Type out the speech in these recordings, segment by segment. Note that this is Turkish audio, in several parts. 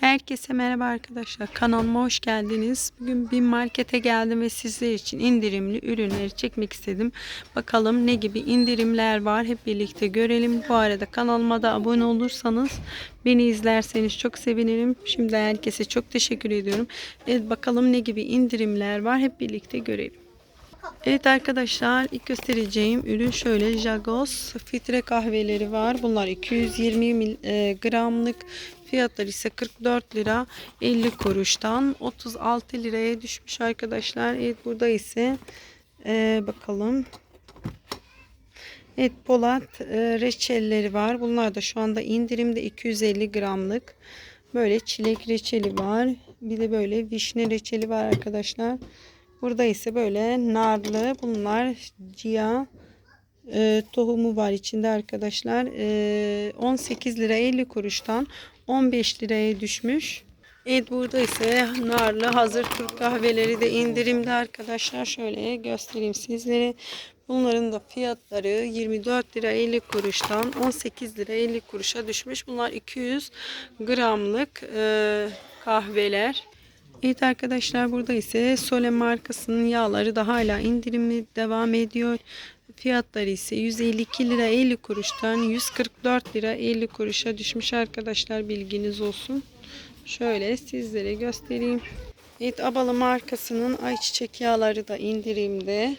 Herkese merhaba arkadaşlar. Kanalıma hoş geldiniz. Bugün bir markete geldim ve sizler için indirimli ürünleri çekmek istedim. Bakalım ne gibi indirimler var. Hep birlikte görelim. Bu arada kanalıma da abone olursanız beni izlerseniz çok sevinirim. Şimdi herkese çok teşekkür ediyorum. Evet bakalım ne gibi indirimler var. Hep birlikte görelim. Evet arkadaşlar ilk göstereceğim ürün şöyle Jagos filtre kahveleri var. Bunlar 220 mil- e, gramlık fiyatları ise 44 lira 50 kuruştan 36 liraya düşmüş arkadaşlar. Evet burada ise e, bakalım. Evet Polat e, reçelleri var. Bunlar da şu anda indirimde 250 gramlık. Böyle çilek reçeli var. Bir de böyle vişne reçeli var arkadaşlar. Burada ise böyle narlı bunlar cia e, tohumu var içinde arkadaşlar. E, 18 lira 50 kuruştan 15 liraya düşmüş. Evet burada ise narlı hazır Türk kahveleri de indirimde arkadaşlar. Şöyle göstereyim sizlere. Bunların da fiyatları 24 lira 50 kuruştan 18 lira 50 kuruşa düşmüş. Bunlar 200 gramlık e, kahveler. Evet arkadaşlar burada ise Sole markasının yağları da hala indirimi devam ediyor. Fiyatları ise 152 lira 50 kuruştan 144 lira 50 kuruşa düşmüş arkadaşlar bilginiz olsun. Şöyle sizlere göstereyim. Evet Abalı markasının ayçiçek yağları da indirimde.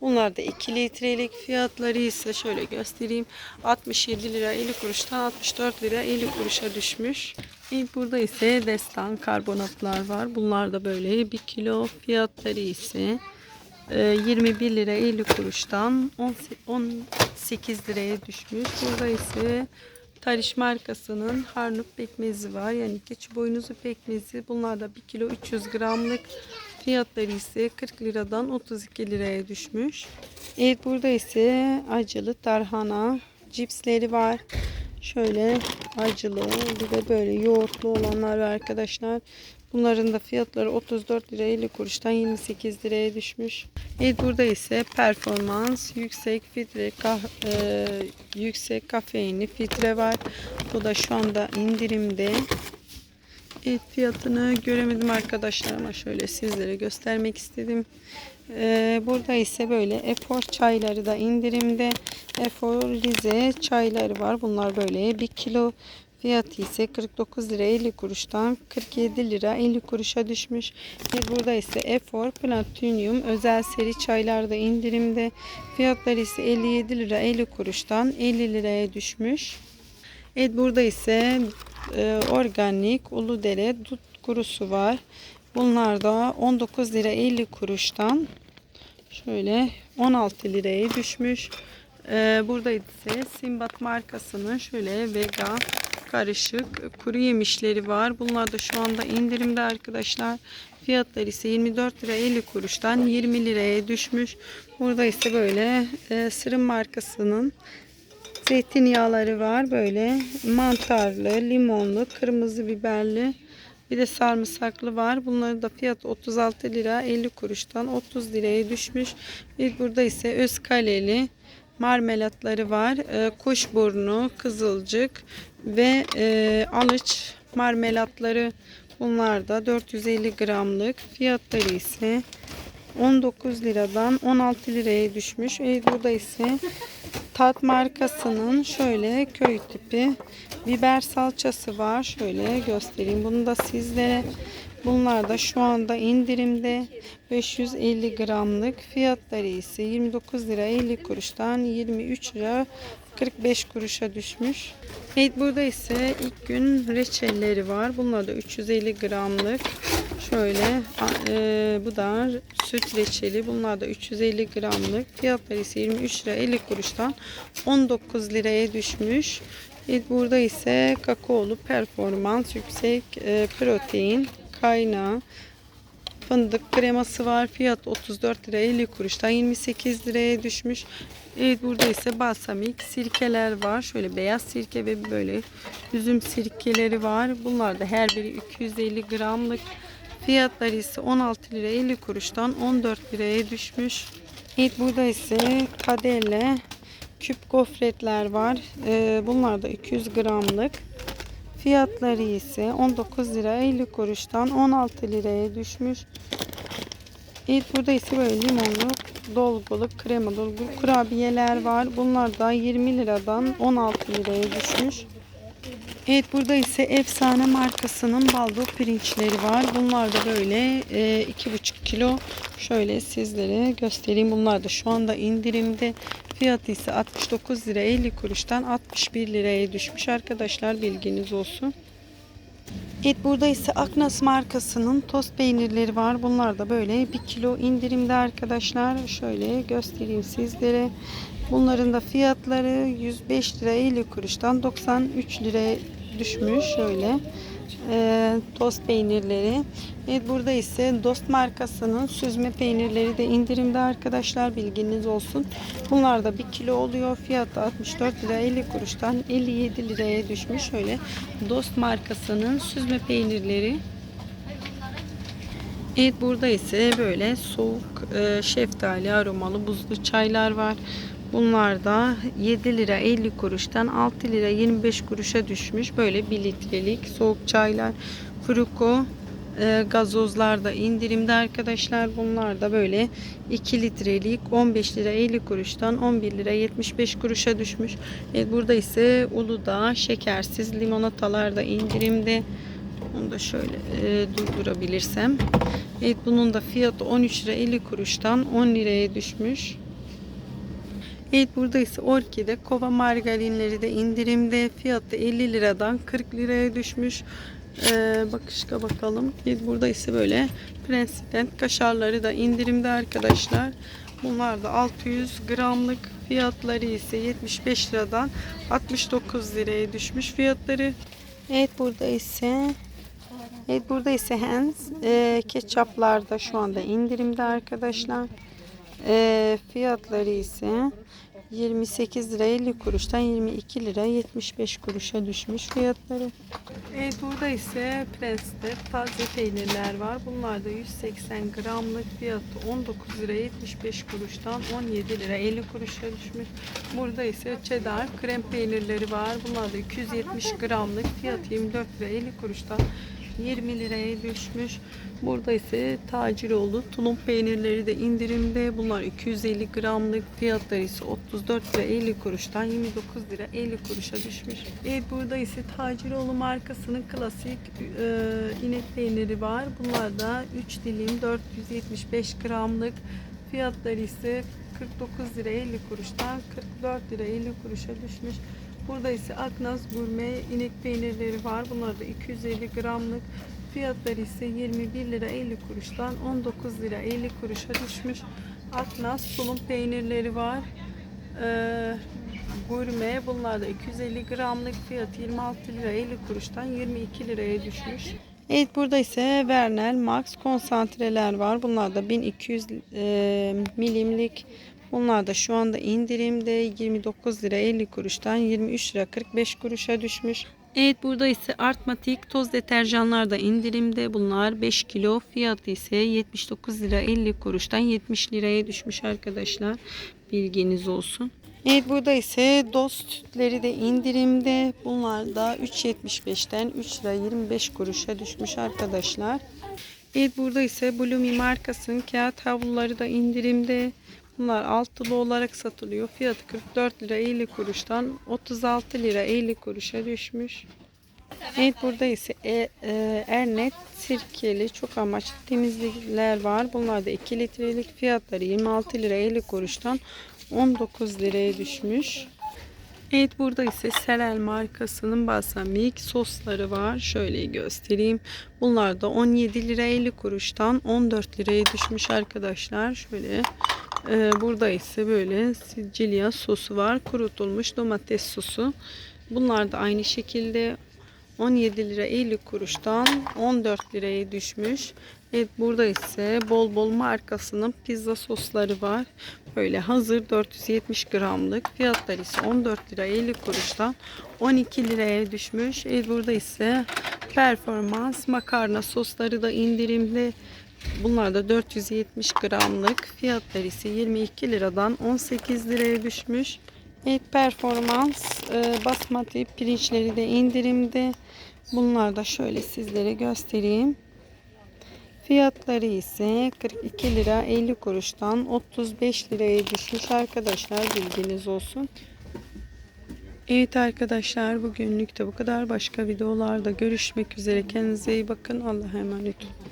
Bunlar da 2 litrelik fiyatları ise şöyle göstereyim. 67 lira 50 kuruştan 64 lira 50 kuruşa düşmüş. İlk burada ise destan karbonatlar var. Bunlar da böyle 1 kilo fiyatları ise e, 21 lira 50 kuruştan 18 liraya düşmüş. Burada ise Tariş markasının harnup pekmezi var. Yani keçi boynuzu pekmezi. Bunlar da 1 kilo 300 gramlık. Fiyatları ise 40 liradan 32 liraya düşmüş. Evet burada ise acılı tarhana cipsleri var. Şöyle acılı bir de böyle yoğurtlu olanlar var arkadaşlar. Bunların da fiyatları 34 lira 50 kuruştan 28 liraya düşmüş. Evet burada ise performans yüksek filtre kah e, yüksek kafeinli filtre var. Bu da şu anda indirimde. Evet fiyatını göremedim arkadaşlar ama şöyle sizlere göstermek istedim. Ee, burada ise böyle efor çayları da indirimde. Efor Rize çayları var. Bunlar böyle 1 kilo fiyatı ise 49 lira 50 kuruştan 47 lira 50 kuruşa düşmüş. Ve burada ise Efor Platinum özel seri çaylar da indirimde. Fiyatları ise 57 lira 50 kuruştan 50 liraya düşmüş. Evet burada ise e, organik Uludere dut kurusu var. Bunlar da 19 lira 50 kuruştan şöyle 16 liraya düşmüş. E, burada ise Simbat markasının şöyle vegan karışık kuru yemişleri var. Bunlar da şu anda indirimde arkadaşlar. Fiyatları ise 24 lira 50 kuruştan 20 liraya düşmüş. Burada ise böyle e, Sırım markasının zeytinyağları var. Böyle mantarlı, limonlu, kırmızı biberli bir de sarımsaklı var. Bunların da fiyat 36 lira 50 kuruştan 30 liraya düşmüş. Bir burada ise Özkaleli marmelatları var. E, kuşburnu, kızılcık ve e, alıç marmelatları bunlar da 450 gramlık. Fiyatları ise 19 liradan 16 liraya düşmüş. E, burada ise Tat markasının şöyle köy tipi biber salçası var. Şöyle göstereyim. Bunu da sizlere. Bunlar da şu anda indirimde 550 gramlık. Fiyatları ise 29 lira 50 kuruştan 23 lira 45 kuruşa düşmüş. Evet burada ise ilk gün reçelleri var. Bunlar da 350 gramlık. Şöyle e, bu da süt reçeli. Bunlar da 350 gramlık. Fiyatları ise 23 lira 50 kuruştan 19 liraya düşmüş. Evet, burada ise kakaolu performans yüksek e, protein kaynağı fındık kreması var. Fiyat 34 lira 50 kuruştan 28 liraya düşmüş. Evet burada ise balsamik sirkeler var. Şöyle beyaz sirke ve böyle üzüm sirkeleri var. Bunlar da her biri 250 gramlık. Fiyatları ise 16 lira 50 kuruştan 14 liraya düşmüş. Evet burada ise kadelle küp gofretler var. Ee, bunlar da 200 gramlık. Fiyatları ise 19 lira 50 kuruştan 16 liraya düşmüş. Evet burada ise böyle limonlu dolgulu krema dolgulu kurabiyeler var. Bunlar da 20 liradan 16 liraya düşmüş. Evet burada ise efsane markasının baldo pirinçleri var. Bunlar da böyle e, 2,5 kilo. Şöyle sizlere göstereyim. Bunlar da şu anda indirimde. Fiyatı ise 69 lira 50 kuruştan 61 liraya düşmüş arkadaşlar bilginiz olsun. Evet burada ise Aknas markasının tost peynirleri var. Bunlar da böyle 1 kilo indirimde arkadaşlar. Şöyle göstereyim sizlere. Bunların da fiyatları 105 lira 50 kuruştan 93 liraya düşmüş. Şöyle e, tost peynirleri. Evet burada ise Dost markasının süzme peynirleri de indirimde arkadaşlar bilginiz olsun. Bunlar da 1 kilo oluyor. Fiyatı 64 lira 50 kuruştan 57 liraya düşmüş. Şöyle Dost markasının süzme peynirleri. Evet burada ise böyle soğuk e, şeftali aromalı buzlu çaylar var. Bunlar da 7 lira 50 kuruştan 6 lira 25 kuruşa düşmüş. Böyle 1 litrelik soğuk çaylar. Fruko e, gazozlar da indirimde arkadaşlar. Bunlar da böyle 2 litrelik 15 lira 50 kuruştan 11 lira 75 kuruşa düşmüş. Evet, burada ise Uludağ şekersiz limonatalar da indirimde. Onu da şöyle e, durdurabilirsem. Evet bunun da fiyatı 13 lira 50 kuruştan 10 liraya düşmüş. Evet burada ise Orkide kova margarinleri de indirimde. Fiyatı 50 liradan 40 liraya düşmüş. Ee, bakışka bakalım. Evet burada ise böyle President kaşarları da indirimde arkadaşlar. Bunlar da 600 gramlık fiyatları ise 75 liradan 69 liraya düşmüş fiyatları. Evet burada ise Evet burada ise Hens e, ketçaplar da şu anda indirimde arkadaşlar. E, fiyatları ise 28 lira 50 kuruştan 22 lira 75 kuruşa düşmüş fiyatları. Evet burada ise Prens'te taze peynirler var. Bunlar da 180 gramlık fiyatı 19 lira 75 kuruştan 17 lira 50 kuruşa düşmüş. Burada ise cheddar krem peynirleri var. Bunlar da 270 gramlık fiyatı 24 lira 50 kuruştan 20 liraya düşmüş. Burada ise Taciroğlu tulum peynirleri de indirimde. Bunlar 250 gramlık fiyatları ise 34 lira 50 kuruştan 29 lira 50 kuruşa düşmüş. Evet burada ise Taciroğlu markasının klasik e, inek peyniri var. Bunlar da 3 dilim 475 gramlık fiyatları ise 49 lira 50 kuruştan 44 lira 50 kuruşa düşmüş. Burada ise Aknaz Gurme inek peynirleri var. Bunlar da 250 gramlık. Fiyatları ise 21 lira 50 kuruştan 19 lira 50 kuruşa düşmüş. Aknaz tulum peynirleri var. Ee, gurme bunlar da 250 gramlık fiyatı 26 lira 50 kuruştan 22 liraya düşmüş. Evet burada ise Vernel Max konsantreler var. Bunlar da 1200 e, milimlik Bunlar da şu anda indirimde 29 lira 50 kuruştan 23 lira 45 kuruşa düşmüş. Evet burada ise Artmatik toz deterjanlar da indirimde. Bunlar 5 kilo fiyatı ise 79 lira 50 kuruştan 70 liraya düşmüş arkadaşlar. Bilginiz olsun. Evet burada ise dost sütleri de indirimde. Bunlar da 3.75'ten 3 lira 25 kuruşa düşmüş arkadaşlar. Evet burada ise Blumi markasının kağıt havluları da indirimde. Bunlar altılı olarak satılıyor. Fiyatı 44 lira 50 kuruştan 36 lira 50 kuruşa düşmüş. Evet burada ise e, e, Ernet sirkeli çok amaçlı temizlikler var. Bunlar da 2 litrelik fiyatları 26 lira 50 kuruştan 19 liraya düşmüş. Evet burada ise Serel markasının balsamik sosları var. Şöyle göstereyim. Bunlar da 17 lira 50 kuruştan 14 liraya düşmüş arkadaşlar. Şöyle ee, burada ise böyle sicilya sosu var. Kurutulmuş domates sosu. Bunlar da aynı şekilde 17 lira 50 kuruştan 14 liraya düşmüş. Evet burada ise bol bol markasının pizza sosları var. Böyle hazır 470 gramlık. Fiyatları ise 14 lira 50 kuruştan 12 liraya düşmüş. Evet burada ise performans makarna sosları da indirimli. Bunlar da 470 gramlık. Fiyatları ise 22 liradan 18 liraya düşmüş. Evet performans e, basmati pirinçleri de indirimde. Bunlar da şöyle sizlere göstereyim. Fiyatları ise 42 lira 50 kuruştan 35 liraya düşmüş arkadaşlar bilginiz olsun. Evet arkadaşlar bugünlük de bu kadar. Başka videolarda görüşmek üzere. Kendinize iyi bakın. Allah'a emanet olun.